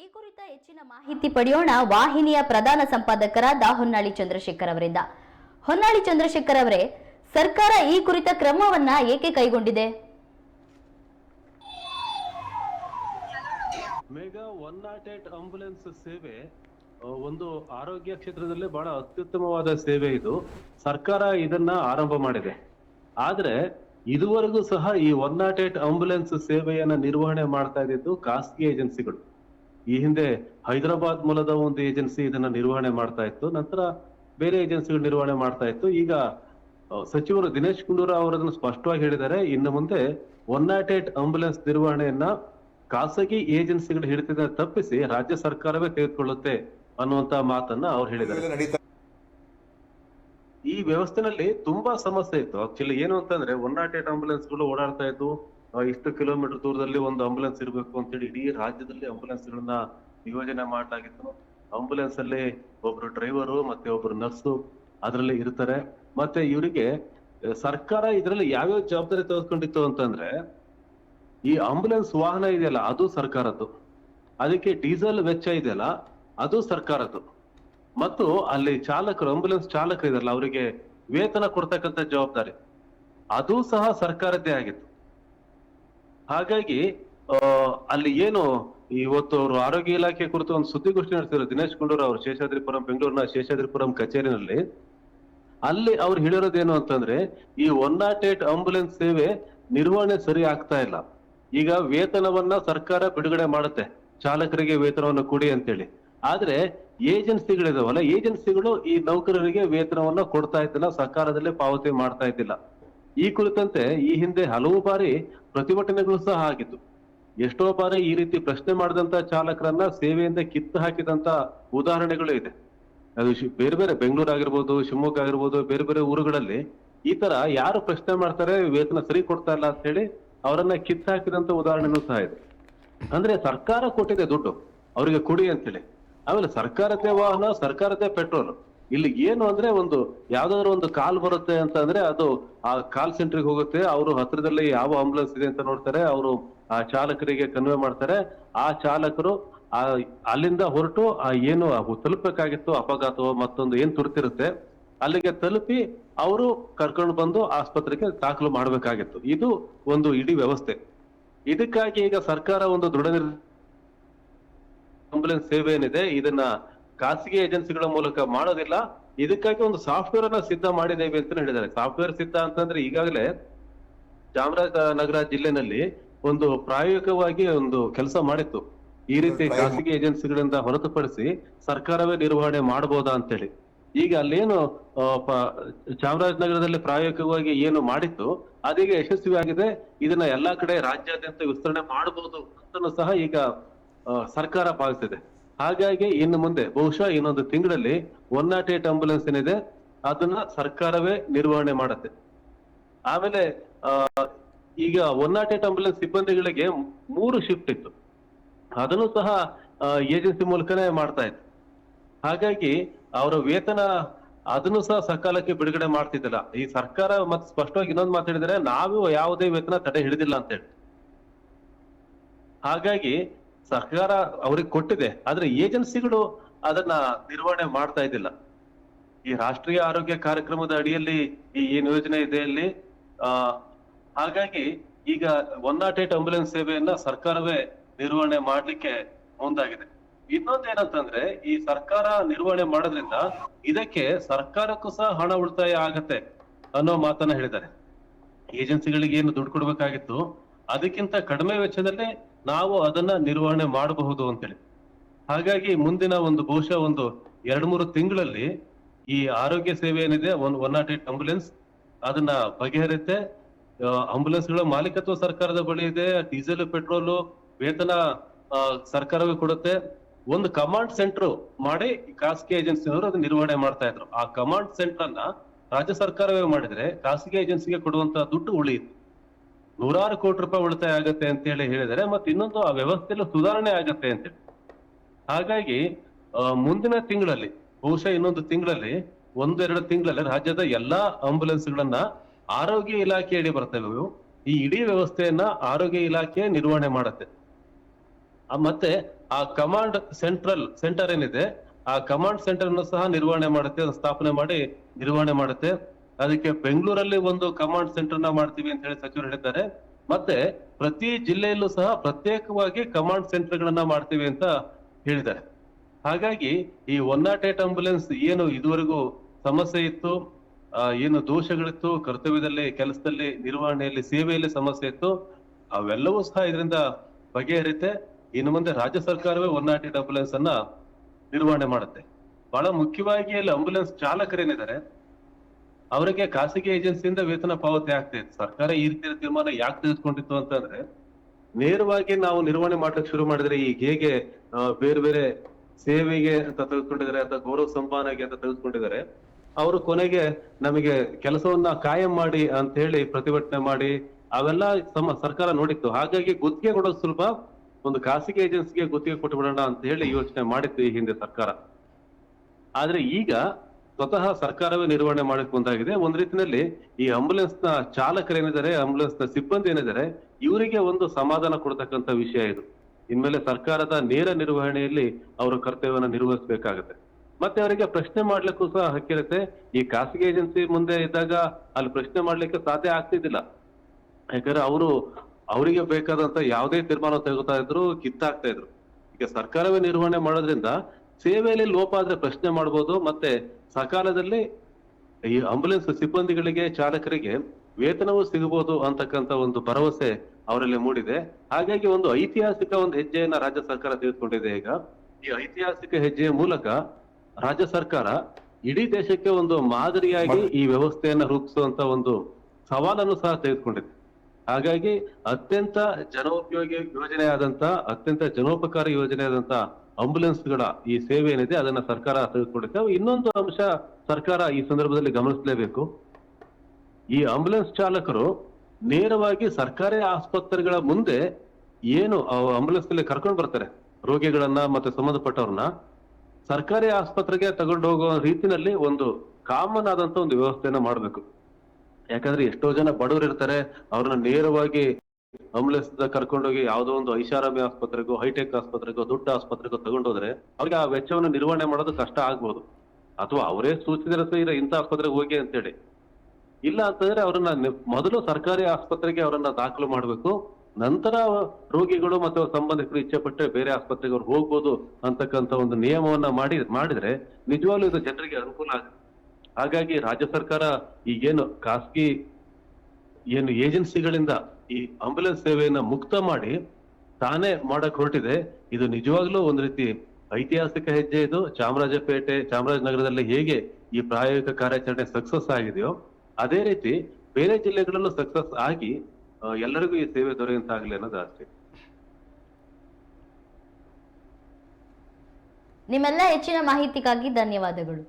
ಈ ಕುರಿತ ಹೆಚ್ಚಿನ ಮಾಹಿತಿ ಪಡೆಯೋಣ ವಾಹಿನಿಯ ಪ್ರಧಾನ ಸಂಪಾದಕರಾದ ಹೊನ್ನಾಳಿ ಚಂದ್ರಶೇಖರ್ ಅವರಿಂದ. ಹೊನ್ನಾಳಿ ಚಂದ್ರಶೇಖರ್ ಅವರೇ, ಸರ್ಕಾರ ಈ ಕುರಿತ ಕ್ರಮವನ್ನ ಏಕೆ ಕೈಗೊಂಡಿದೆ? Mega one nought eight ambulance ಸೇವೆ ಒಂದು ಆರೋಗ್ಯ ಕ್ಷೇತ್ರದಲ್ಲಿ ಬಹಳ ಅತ್ಯುತ್ತಮವಾದ ಸೇವೆ ಇದು. ಸರ್ಕಾರ ಇದನ್ನ ಆರಂಭ ಮಾಡಿದೆ. ಆದ್ರೆ, ಇದುವರೆಗೂ ಸಹ ಈ ಒನ್ ನಾಟ್ ಏಟ್ ಆಂಬುಲೆನ್ಸ್ ಸೇವೆಯನ್ನ ನಿರ್ವಹಣೆ ಮಾಡ್ತಾ ಇದ್ದಿದ್ದು ಖಾಸಗಿ ಏಜೆನ್ಸಿಗಳು. ಈ ಹಿಂದೆ ಹೈದರಾಬಾದ್ ಮೂಲದ ಒಂದು ಏಜೆನ್ಸಿ ಇದನ್ನ ನಿರ್ವಹಣೆ ಮಾಡ್ತಾ ಇತ್ತು. ನಂತರ ಬೇರೆ ಏಜೆನ್ಸಿಗಳು ನಿರ್ವಹಣೆ ಮಾಡ್ತಾ ಇತ್ತು. ಈಗ ಸಚಿವರು ದಿನೇಶ್ ಗುಂಡೂರಾವ್ ಅವರದನ್ನು ಸ್ಪಷ್ಟವಾಗಿ ಹೇಳಿದ್ದಾರೆ. ಇನ್ನು ಮುಂದೆ ಒನ್ ನಾಟ್ ಏಟ್ ಆಂಬುಲೆನ್ಸ್ ನಿರ್ವಹಣೆಯನ್ನ ಖಾಸಗಿ ಏಜೆನ್ಸಿಗಳು ಹಿಡಿತದ ತಪ್ಪಿಸಿ ರಾಜ್ಯ ಸರ್ಕಾರವೇ ತೆಗೆದುಕೊಳ್ಳುತ್ತೆ ಅನ್ನುವಂತ ಮಾತನ್ನ ಅವ್ರು ಹೇಳಿದ್ದಾರೆ. ಈ ವ್ಯವಸ್ಥೆನಲ್ಲಿ ತುಂಬಾ ಸಮಸ್ಯೆ ಇತ್ತು. ಆಕ್ಚುಲಿ ಏನು ಅಂತಂದ್ರೆ ಒನ್ ನಾಟ್ ಏಟ್ ಆಂಬುಲೆನ್ಸ್ಗಳು ಓಡಾಡ್ತಾ ಇದ್ದು ಆ, ಇಷ್ಟು ಕಿಲೋಮೀಟರ್ ದೂರದಲ್ಲಿ ಒಂದು ಆಂಬುಲೆನ್ಸ್ ಇರಬೇಕು ಅಂತೇಳಿ ಇಡೀ ರಾಜ್ಯದಲ್ಲಿ ಆಂಬುಲೆನ್ಸ್ ಗಳನ್ನ ನಿಯೋಜನೆ ಮಾಡಲಾಗಿತ್ತು. ಆಂಬುಲೆನ್ಸ್ ಅಲ್ಲಿ ಒಬ್ರು ಡ್ರೈವರು ಮತ್ತೆ ಒಬ್ರು ನರ್ಸು ಅದರಲ್ಲಿ ಇರ್ತಾರೆ. ಮತ್ತೆ ಇವರಿಗೆ ಸರ್ಕಾರ ಇದರಲ್ಲಿ ಯಾವ್ಯಾವ ಜವಾಬ್ದಾರಿ ತೆಗೆದುಕೊಂಡಿತ್ತು ಅಂತಂದ್ರೆ, ಈ ಆಂಬುಲೆನ್ಸ್ ವಾಹನ ಇದೆಯಲ್ಲ, ಅದು ಸರ್ಕಾರದ್ದು. ಅದಕ್ಕೆ ಡೀಸೆಲ್ ವೆಚ್ಚ ಇದೆಯಲ್ಲ, ಅದು ಸರ್ಕಾರದ್ದು. ಮತ್ತು ಅಲ್ಲಿ ಚಾಲಕರು ಆಂಬುಲೆನ್ಸ್ ಚಾಲಕರು ಇದಾರಲ್ಲ ಅವರಿಗೆ ವೇತನ ಕೊಡ್ತಕ್ಕಂಥ ಜವಾಬ್ದಾರಿ. ಅದು ಸಹ ಸರ್ಕಾರದ್ದೇ ಆಗಿತ್ತು. ಹಾಗಾಗಿ ಅಲ್ಲಿ ಏನು, ಇವತ್ತು ಅವರು ಆರೋಗ್ಯ ಇಲಾಖೆ ಕುರಿತು ಒಂದು ಸುದ್ದಿಗೋಷ್ಠಿ ನಡೆಸಿದ್ರು, ದಿನೇಶ್ ಗುಂಡೂರು ಅವರು, ಶೇಷಾದ್ರಿಪುರಂ, ಬೆಂಗಳೂರಿನ ಶೇಷಾದ್ರಿಪುರಂ ಕಚೇರಿನಲ್ಲಿ. ಅಲ್ಲಿ ಅವ್ರು ಹೇಳಿರೋದೇನು ಅಂತಂದ್ರೆ, ಈ ಒನ್ ನಾಟ್ ಏಟ್ ಆಂಬುಲೆನ್ಸ್ ಸೇವೆ ನಿರ್ವಹಣೆ ಸರಿ ಆಗ್ತಾ ಇಲ್ಲ. ಈಗ ವೇತನವನ್ನ ಸರ್ಕಾರ ಬಿಡುಗಡೆ ಮಾಡುತ್ತೆ. ಚಾಲಕರಿಗೆ ವೇತನವನ್ನು ಕೊಡಿ ಅಂತೇಳಿ. ಆದ್ರೆ, ಏಜೆನ್ಸಿಗಳಿದಾವಲ್ಲ, ಏಜೆನ್ಸಿಗಳು ಈ ನೌಕರರಿಗೆ ವೇತನವನ್ನ ಕೊಡ್ತಾ ಇದ್ದಿಲ್ಲ, ಸರ್ಕಾರದಲ್ಲೇ ಪಾವತಿ ಮಾಡ್ತಾ ಇದ್ದಿಲ್ಲ. ಈ ಕುರಿತಂತೆ ಈ ಹಿಂದೆ ಹಲವು ಬಾರಿ ಪ್ರತಿಭಟನೆಗಳು ಸಹ ಆಗಿತ್ತು ಎಷ್ಟೋ ಬಾರಿ ಈ ರೀತಿ ಪ್ರಶ್ನೆ ಮಾಡಿದಂತ ಚಾಲಕರನ್ನ ಸೇವೆಯಿಂದ ಕಿತ್ತು ಹಾಕಿದಂತ ಉದಾಹರಣೆಗಳು ಇದೆ. ಅದು ಬೇರೆ ಬೇರೆ ಬೆಂಗಳೂರು ಆಗಿರ್ಬೋದು, ಶಿವಮೊಗ್ಗ ಆಗಿರ್ಬೋದು, ಬೇರೆ ಬೇರೆ ಊರುಗಳಲ್ಲಿ ಈ ತರ ಯಾರು ಪ್ರಶ್ನೆ ಮಾಡ್ತಾರೆ, ವೇತನ ಸರಿ ಕೊಡ್ತಾ ಇಲ್ಲ ಅಂತ ಹೇಳಿ ಅವರನ್ನ ಕಿತ್ತು ಹಾಕಿದಂತ ಉದಾಹರಣೆನೂ ಸಹ ಇದೆ. ಅಂದ್ರೆ ಸರ್ಕಾರ ಕೊಟ್ಟಿದೆ ದುಡ್ಡು, ಅವರಿಗೆ ಕೊಡಿ ಅಂತೇಳಿ ಆಮೇಲೆ ಸರ್ಕಾರದ್ದೇ ವಾಹನ, ಸರ್ಕಾರದ್ದೇ ಪೆಟ್ರೋಲ್. ಇಲ್ಲಿ ಏನು ಅಂದ್ರೆ ಒಂದು ಯಾವ್ದಾದ್ರು ಒಂದು ಕಾಲ್ ಬರುತ್ತೆ ಅಂತ ಅಂದ್ರೆ ಅದು ಆ ಕಾಲ್ ಸೆಂಟರ್ಗೆ ಹೋಗುತ್ತೆ. ಅವರು ಹತ್ರದಲ್ಲಿ ಯಾವ ಆಂಬುಲೆನ್ಸ್ ಇದೆ ಅಂತ ನೋಡ್ತಾರೆ. ಅವರು ಆ ಚಾಲಕರಿಗೆ ಕನ್ವೆ ಮಾಡ್ತಾರೆ. ಆ ಚಾಲಕರು ಆ ಅಲ್ಲಿಂದ ಹೊರಟು ಆ ಏನು ತಲುಪಬೇಕಾಗಿತ್ತು ಅಪಘಾತವೋ ಮತ್ತೊಂದು ಏನ್ ತುರ್ತಿರುತ್ತೆ, ಅಲ್ಲಿಗೆ ತಲುಪಿ ಅವರು ಕರ್ಕೊಂಡು ಬಂದು ಆಸ್ಪತ್ರೆಗೆ ದಾಖಲು ಮಾಡಬೇಕಾಗಿತ್ತು. ಇದು ಒಂದು ಇಡೀ ವ್ಯವಸ್ಥೆ. ಇದಕ್ಕಾಗಿ ಈಗ ಸರ್ಕಾರ ಒಂದು ದೃಢ ನಿರ್ ಆಂಬುಲೆನ್ಸ್ ಸೇವೆ ಏನಿದೆ, ಇದನ್ನ ಖಾಸಗಿ ಏಜೆನ್ಸಿಗಳ ಮೂಲಕ ಮಾಡೋದಿಲ್ಲ. ಇದಕ್ಕಾಗಿ ಒಂದು ಸಾಫ್ಟ್ವೇರ್ ಅನ್ನ ಸಿದ್ಧ ಮಾಡಿದ್ದೇವೆ ಅಂತ ಹೇಳಿದ್ದಾರೆ. ಸಾಫ್ಟ್ವೇರ್ ಸಿದ್ಧ ಅಂತಂದ್ರೆ ಈಗಾಗಲೇ ಚಾಮರಾಜನಗರ ಜಿಲ್ಲೆನಲ್ಲಿ ಒಂದು ಪ್ರಾಯೋಗಿಕವಾಗಿ ಒಂದು ಕೆಲಸ ಮಾಡಿತ್ತು. ಈ ರೀತಿ ಖಾಸಗಿ ಏಜೆನ್ಸಿಗಳಿಂದ ಹೊರತುಪಡಿಸಿ ಸರ್ಕಾರವೇ ನಿರ್ವಹಣೆ ಮಾಡಬಹುದಾ ಅಂತೇಳಿ. ಈಗ ಅಲ್ಲೇನು ಚಾಮರಾಜನಗರದಲ್ಲಿ ಪ್ರಾಯೋಗಿಕವಾಗಿ ಏನು ಮಾಡಿತ್ತು ಅದೀಗ ಯಶಸ್ವಿ ಆಗಿದೆ. ಇದನ್ನ ಎಲ್ಲಾ ಕಡೆ ರಾಜ್ಯಾದ್ಯಂತ ವಿಸ್ತರಣೆ ಮಾಡಬಹುದು ಅಂತ ಸಹ ಈಗ ಸರ್ಕಾರ ಭಾವಿಸಿದೆ. ಹಾಗಾಗಿ ಇನ್ನು ಮುಂದೆ ಬಹುಶಃ ಇನ್ನೊಂದು ತಿಂಗಳಲ್ಲಿ ಒನ್ ನಾಟ್ ಏಟ್ ಆಂಬುಲೆನ್ಸ್ ಏನಿದೆ, ಅದನ್ನ ಸರ್ಕಾರವೇ ನಿರ್ವಹಣೆ ಮಾಡುತ್ತೆ. ಆಮೇಲೆ ಈಗ ಒನ್ ನಾಟ್ ಏಟ್ ಆಂಬುಲೆನ್ಸ್ ಸಿಬ್ಬಂದಿಗಳಿಗೆ ಮೂರು ಶಿಫ್ಟ್ ಇತ್ತು. ಅದನ್ನು ಸಹ ಏಜೆನ್ಸಿ ಮೂಲಕನೇ ಮಾಡ್ತಾ ಇತ್ತು. ಹಾಗಾಗಿ ಅವರ ವೇತನ ಅದನ್ನು ಸಹ ಸಕಾಲಕ್ಕೆ ಬಿಡುಗಡೆ ಮಾಡ್ತಿದ್ದಿಲ್ಲ. ಈ ಸರ್ಕಾರ ಮತ್ತೆ ಸ್ಪಷ್ಟವಾಗಿ ಇನ್ನೊಂದು ಮಾತಾಡಿದರೆ, ನಾವು ಯಾವುದೇ ವೇತನ ತಡೆ ಹಿಡಿದಿಲ್ಲ ಅಂತ ಹೇಳಿ ಹಾಗಾಗಿ ಸರ್ಕಾರ ಅವ್ರಿಗೆ ಕೊಟ್ಟಿದೆ, ಆದ್ರೆ ಏಜೆನ್ಸಿಗಳು ಅದನ್ನ ನಿರ್ವಹಣೆ ಮಾಡ್ತಾ ಇದ್ದಿಲ್ಲ. ಈ ರಾಷ್ಟ್ರೀಯ ಆರೋಗ್ಯ ಕಾರ್ಯಕ್ರಮದ ಅಡಿಯಲ್ಲಿ ಈ ಏನ್ ಯೋಜನೆ ಇದೆ ಅಲ್ಲಿ, ಆ, ಹಾಗಾಗಿ ಈಗ ಒನ್ ನಾಟ್ ಏಟ್ ಆಂಬುಲೆನ್ಸ್ ಸೇವೆಯನ್ನ ಸರ್ಕಾರವೇ ನಿರ್ವಹಣೆ ಮಾಡ್ಲಿಕ್ಕೆ ಮುಂದಾಗಿದೆ. ಇನ್ನೊಂದೇನಂತಂದ್ರೆ ಈ ಸರ್ಕಾರ ನಿರ್ವಹಣೆ ಮಾಡೋದ್ರಿಂದ ಇದಕ್ಕೆ ಸರ್ಕಾರಕ್ಕೂ ಸಹ ಹಣ ಉಳಿತಾಯ ಆಗತ್ತೆ ಅನ್ನೋ ಮಾತನ್ನ ಹೇಳಿದ್ದಾರೆ. ಏಜೆನ್ಸಿಗಳಿಗೆ ಏನು ದುಡ್ಡು ಕೊಡ್ಬೇಕಾಗಿತ್ತು, ಅದಕ್ಕಿಂತ ಕಡಿಮೆ ವೆಚ್ಚದಲ್ಲಿ ನಾವು ಅದನ್ನ ನಿರ್ವಹಣೆ ಮಾಡಬಹುದು ಅಂತೇಳಿ. ಹಾಗಾಗಿ ಮುಂದಿನ ಒಂದು ಬಹುಶಃ ಒಂದು ಎರಡ್ ಮೂರು ತಿಂಗಳಲ್ಲಿ ಈ ಆರೋಗ್ಯ ಸೇವೆ ಏನಿದೆ, one one nought eight ambulance ಅದನ್ನ ಬಗೆಹರಿಯುತ್ತೆ ಆಂಬುಲೆನ್ಸ್ಗಳ ಮಾಲೀಕತ್ವ ಸರ್ಕಾರದ ಬಳಿ ಇದೆ, ಡೀಸೆಲ್, ಪೆಟ್ರೋಲು, ವೇತನ ಸರ್ಕಾರವೇ ಕೊಡುತ್ತೆ. ಒಂದು ಕಮಾಂಡ್ ಸೆಂಟರ್ ಮಾಡಿ ಖಾಸಗಿ ಏಜೆನ್ಸಿನವರು ಅದನ್ನ ನಿರ್ವಹಣೆ ಮಾಡ್ತಾ ಇದ್ರು. ಆ ಕಮಾಂಡ್ ಸೆಂಟರ್ ಅನ್ನ ರಾಜ್ಯ ಸರ್ಕಾರವೇ ಮಾಡಿದ್ರೆ ಖಾಸಗಿ ಏಜೆನ್ಸಿಗೆ ಕೊಡುವಂತ ದುಡ್ಡು ಉಳಿಯಿತು ನೂರಾರು ಕೋಟಿ ರೂಪಾಯಿ ಉಳಿತಾಯ ಆಗತ್ತೆ ಅಂತ ಹೇಳಿ ಹೇಳಿದರೆ, ಮತ್ತೆ ಇನ್ನೊಂದು ಆ ವ್ಯವಸ್ಥೆಯಲ್ಲಿ ಸುಧಾರಣೆ ಆಗತ್ತೆ ಅಂತ ಹೇಳಿ. ಹಾಗಾಗಿ ಮುಂದಿನ ತಿಂಗಳಲ್ಲಿ, ಬಹುಶಃ ಇನ್ನೊಂದು ತಿಂಗಳಲ್ಲಿ, ಒಂದೆರಡು ತಿಂಗಳಲ್ಲಿ ರಾಜ್ಯದ ಎಲ್ಲಾ ಆಂಬುಲೆನ್ಸ್ ಗಳನ್ನ ಆರೋಗ್ಯ ಇಲಾಖೆ ಅಡಿ ಬರ್ತವೆ. ಈ ಇಡೀ ವ್ಯವಸ್ಥೆಯನ್ನ ಆರೋಗ್ಯ ಇಲಾಖೆ ನಿರ್ವಹಣೆ ಮಾಡುತ್ತೆ. ಮತ್ತೆ ಆ ಕಮಾಂಡ್ ಸೆಂಟ್ರಲ್ ಸೆಂಟರ್ ಏನಿದೆ, ಆ ಕಮಾಂಡ್ ಸೆಂಟರ್ ಅನ್ನು ಸಹ ನಿರ್ವಹಣೆ ಮಾಡುತ್ತೆ ಸ್ಥಾಪನೆ ಮಾಡಿ ನಿರ್ವಹಣೆ ಮಾಡುತ್ತೆ. ಅದಕ್ಕೆ ಬೆಂಗಳೂರಲ್ಲಿ ಒಂದು ಕಮಾಂಡ್ ಸೆಂಟರ್ನ ಮಾಡ್ತೀವಿ ಅಂತ ಹೇಳಿ ಸಚಿವರು ಹೇಳಿದ್ದಾರೆ. ಮತ್ತೆ ಪ್ರತಿ ಜಿಲ್ಲೆಯಲ್ಲೂ ಸಹ ಪ್ರತ್ಯೇಕವಾಗಿ ಕಮಾಂಡ್ ಸೆಂಟರ್ ಗಳನ್ನ ಮಾಡ್ತೀವಿ ಅಂತ ಹೇಳಿದ್ದಾರೆ. ಹಾಗಾಗಿ ಈ ಒನ್ ನಾಟ್ ಏಟ್ ಆಂಬುಲೆನ್ಸ್ ಏನು ಇದುವರೆಗೂ ಸಮಸ್ಯೆ ಇತ್ತು ಏನು ದೋಷಗಳಿತ್ತು, ಕರ್ತವ್ಯದಲ್ಲಿ, ಕೆಲಸದಲ್ಲಿ, ನಿರ್ವಹಣೆಯಲ್ಲಿ, ಸೇವೆಯಲ್ಲಿ ಸಮಸ್ಯೆ ಇತ್ತು, ಅವೆಲ್ಲವೂ ಸಹ ಇದರಿಂದ ಬಗೆಹರಿತೆ. ಇನ್ನು ಮುಂದೆ ರಾಜ್ಯ ಸರ್ಕಾರವೇ ಒನ್ ನಾಟ್ ಏಟ್ ಆಂಬುಲೆನ್ಸ್ ಅನ್ನ ನಿರ್ವಹಣೆ ಮಾಡುತ್ತೆ. ಬಹಳ ಮುಖ್ಯವಾಗಿ ಅಲ್ಲಿ ಆಂಬುಲೆನ್ಸ್ ಚಾಲಕರೇನಿದ್ದಾರೆ ಅವರಿಗೆ ಖಾಸಗಿ ಏಜೆನ್ಸಿಯಿಂದ ವೇತನ ಪಾವತಿ ಆಗ್ತಾ ಇತ್ತು ಸರ್ಕಾರ ಈ ರೀತಿಯ ತೀರ್ಮಾನ ಯಾಕೆ ತೆಗೆದುಕೊಂಡಿತ್ತು ಅಂತಂದ್ರೆ, ನೇರವಾಗಿ ನಾವು ನಿರ್ವಹಣೆ ಮಾಡ್ಲಿಕ್ಕೆ ಶುರು ಮಾಡಿದ್ರೆ ಈಗ ಹೇಗೆ ಬೇರೆ ಬೇರೆ ಸೇವೆಗೆ ಅಂತ ತೆಗೆದುಕೊಂಡಿದ್ದಾರೆ, ಅಂತ ಗೌರವ ಸಂಪಾದನೆಗೆ ಅಂತ ತೆಗೆದುಕೊಂಡಿದ್ದಾರೆ, ಅವರು ಕೊನೆಗೆ ನಮಗೆ ಕೆಲಸವನ್ನ ಕಾಯಂ ಮಾಡಿ ಅಂತ ಹೇಳಿ ಪ್ರತಿಭಟನೆ ಮಾಡಿ, ಅವೆಲ್ಲ ಸಮ, ಸರ್ಕಾರ ನೋಡಿತ್ತು. ಹಾಗಾಗಿ ಗುತ್ತಿಗೆ ಕೊಡೋದು ಸ್ವಲ್ಪ ಒಂದು ಖಾಸಗಿ ಏಜೆನ್ಸಿಗೆ ಗುತ್ತಿಗೆ ಕೊಟ್ಟು ಬಿಡೋಣ ಅಂತ ಹೇಳಿ ಯೋಚನೆ ಮಾಡಿತ್ತು ಈ ಹಿಂದೆ ಸರ್ಕಾರ. ಆದ್ರೆ ಈಗ ಸ್ವತಃ ಸರ್ಕಾರವೇ ನಿರ್ವಹಣೆ ಮಾಡಕ್ ಮುಂದಾಗಿದೆ. ಒಂದ್ ರೀತಿಯಲ್ಲಿ ಈ ಆಂಬುಲೆನ್ಸ್ನ ಚಾಲಕರೇನಿದ್ದಾರೆ ಆಂಬುಲೆನ್ಸ್ನ ಸಿಬ್ಬಂದಿ ಏನಿದ್ದಾರೆ, ಇವರಿಗೆ ಒಂದು ಸಮಾಧಾನ ಕೊಡ್ತಕ್ಕಂತ ವಿಷಯ ಇದು. ಇನ್ಮೇಲೆ ಸರ್ಕಾರದ ನೇರ ನಿರ್ವಹಣೆಯಲ್ಲಿ ಅವರು ಕರ್ತವ್ಯವನ್ನು ನಿರ್ವಹಿಸಬೇಕಾಗುತ್ತೆ. ಮತ್ತೆ ಅವರಿಗೆ ಪ್ರಶ್ನೆ ಮಾಡ್ಲಿಕ್ಕೂ ಸಹ ಹಕ್ಕಿರುತ್ತೆ ಈ ಖಾಸಗಿ ಏಜೆನ್ಸಿ ಮುಂದೆ ಇದ್ದಾಗ ಅಲ್ಲಿ ಪ್ರಶ್ನೆ ಮಾಡ್ಲಿಕ್ಕೆ ಸಾಧ್ಯ ಆಗ್ತಿದ್ದಿಲ್ಲ. ಯಾಕಂದ್ರೆ ಅವರು, ಅವರಿಗೆ ಬೇಕಾದಂತ ಯಾವುದೇ ತೀರ್ಮಾನ ತೆಗೋತಾ ಇದ್ರು, ಕಿತ್ತಾಗ್ತಾ ಇದ್ರು. ಈಗ ಸರ್ಕಾರವೇ ನಿರ್ವಹಣೆ ಮಾಡೋದ್ರಿಂದ ಸೇವೆಯಲ್ಲಿ ಲೋಪ ಆದ್ರೆ ಪ್ರಶ್ನೆ ಮಾಡಬಹುದು ಮತ್ತೆ ಸಕಾಲದಲ್ಲಿ ಈ ಆಂಬುಲೆನ್ಸ್ ಸಿಬ್ಬಂದಿಗಳಿಗೆ ಚಾಲಕರಿಗೆ ವೇತನವೂ ಸಿಗಬಹುದು ಅಂತಕ್ಕಂತ ಒಂದು ಭರವಸೆ ಅವರಲ್ಲಿ ಮೂಡಿದೆ. ಹಾಗಾಗಿ ಒಂದು ಐತಿಹಾಸಿಕ ಒಂದು ಹೆಜ್ಜೆಯನ್ನ ರಾಜ್ಯ ಸರ್ಕಾರ ತೆಗೆದುಕೊಂಡಿದೆ ಈಗ. ಈ ಐತಿಹಾಸಿಕ ಹೆಜ್ಜೆಯ ಮೂಲಕ ರಾಜ್ಯ ಸರ್ಕಾರ ಇಡೀ ದೇಶಕ್ಕೆ ಒಂದು ಮಾದರಿಯಾಗಿ ಈ ವ್ಯವಸ್ಥೆಯನ್ನ ರೂಪಿಸುವಂತ ಒಂದು ಸವಾಲನ್ನು ಸಹ ತೆಗೆದುಕೊಂಡಿದೆ. ಹಾಗಾಗಿ ಅತ್ಯಂತ ಜನೋಪಯೋಗಿ ಯೋಜನೆ ಆದಂತ ಅತ್ಯಂತ ಜನೋಪಕಾರಿ ಯೋಜನೆ ಆದಂತ ಗಳ ಈ ಸೇವೆ ಏನಿದೆ, ಅದನ್ನ ಸರ್ಕಾರ ತೆಗೆದುಕೊಡುತ್ತೆ ಇನ್ನೊಂದು ಅಂಶ ಸರ್ಕಾರ ಈ ಸಂದರ್ಭದಲ್ಲಿ ಗಮನಿಸಲೇಬೇಕು. ಈ ಆಂಬುಲೆನ್ಸ್ ಚಾಲಕರು ನೇರವಾಗಿ ಸರ್ಕಾರಿ ಆಸ್ಪತ್ರೆಗಳ ಮುಂದೆ ಏನು ಆಂಬುಲೆನ್ಸ್ನಲ್ಲಿ ಕರ್ಕೊಂಡು ಬರ್ತಾರೆ, ರೋಗಿಗಳನ್ನ ಮತ್ತೆ ಸಂಬಂಧಪಟ್ಟವ್ರನ್ನ, ಸರ್ಕಾರಿ ಆಸ್ಪತ್ರೆಗೆ ತಗೊಂಡು ಹೋಗುವ ರೀತಿನಲ್ಲಿ ಒಂದು ಕಾಮನ್ ಆದಂತ ಒಂದು ವ್ಯವಸ್ಥೆಯನ್ನ ಮಾಡಬೇಕು. ಯಾಕಂದ್ರೆ ಎಷ್ಟೋ ಜನ ಬಡವರು ಇರ್ತಾರೆ ಅವ್ರನ್ನ ನೇರವಾಗಿ ಆಂಬುಲೆನ್ಸ್ ಕರ್ಕೊಂಡೋಗಿ ಯಾವುದೋ ಒಂದು ಐಷಾರಾಮಿ ಆಸ್ಪತ್ರೆಗೋ ಹೈಟೆಕ್ ಆಸ್ಪತ್ರೆಗೋ, ದೊಡ್ಡ ಆಸ್ಪತ್ರೆಗೋ ತಗೊಂಡೋದ್ರೆ ಅವ್ರಿಗೆ ಆ ವೆಚ್ಚವನ್ನು ನಿರ್ವಹಣೆ ಮಾಡೋದು ಕಷ್ಟ ಆಗ್ಬೋದು. ಅಥವಾ ಅವರೇ ಸೂಚಿಸಿದ್ರೆ ಸಹ ಇಂಥ ಆಸ್ಪತ್ರೆಗೆ ಹೋಗಿ ಅಂತೇಳಿ. ಇಲ್ಲ ಅಂತಂದ್ರೆ ಅವರನ್ನ ಮೊದಲು ಸರ್ಕಾರಿ ಆಸ್ಪತ್ರೆಗೆ ಅವರನ್ನ ದಾಖಲು ಮಾಡ್ಬೇಕು. ನಂತರ ರೋಗಿಗಳು ಮತ್ತು ಅವ್ರ ಸಂಬಂಧಿಕರು ಇಚ್ಛೆ ಪಟ್ಟರೆ ಬೇರೆ ಆಸ್ಪತ್ರೆಗೆ ಅವ್ರು ಹೋಗ್ಬೋದು ಅಂತಕ್ಕಂಥ ಒಂದು ನಿಯಮವನ್ನ ಮಾಡಿ, ಮಾಡಿದ್ರೆ ನಿಜವಾಗ್ಲೂ ಇದು ಜನರಿಗೆ ಅನುಕೂಲ ಆಗುತ್ತೆ. ಹಾಗಾಗಿ ರಾಜ್ಯ ಸರ್ಕಾರ ಈಗೇನು ಖಾಸಗಿ ಏನು ಏಜೆನ್ಸಿಗಳಿಂದ ಈ ಆಂಬ್ಯುಲೆನ್ಸ್ ಸೇವೆಯನ್ನ ಮುಕ್ತ ಮಾಡಿ ತಾನೇ ಮಾಡಕ್ ಹೊರಟಿದೆ. ಇದು ನಿಜವಾಗ್ಲೂ ಒಂದ್ ರೀತಿ ಐತಿಹಾಸಿಕ ಹೆಜ್ಜೆ ಇದು. ಚಾಮರಾಜಪೇಟೆ, ಚಾಮರಾಜನಗರದಲ್ಲಿ ಹೇಗೆ ಈ ಪ್ರಾಯೋಗಿಕ ಕಾರ್ಯಾಚರಣೆ ಸಕ್ಸಸ್ ಆಗಿದೆಯೋ, ಅದೇ ರೀತಿ ಬೇರೆ ಜಿಲ್ಲೆಗಳಲ್ಲೂ ಸಕ್ಸಸ್ ಆಗಿ ಎಲ್ಲರಿಗೂ ಈ ಸೇವೆ ದೊರೆಯುವಂತಾಗ್ಲಿ ಅನ್ನೋದು ಆಸೆ. ನಿಮ್ಮೆಲ್ಲ ಹೆಚ್ಚಿನ ಮಾಹಿತಿಗಾಗಿ ಧನ್ಯವಾದಗಳು.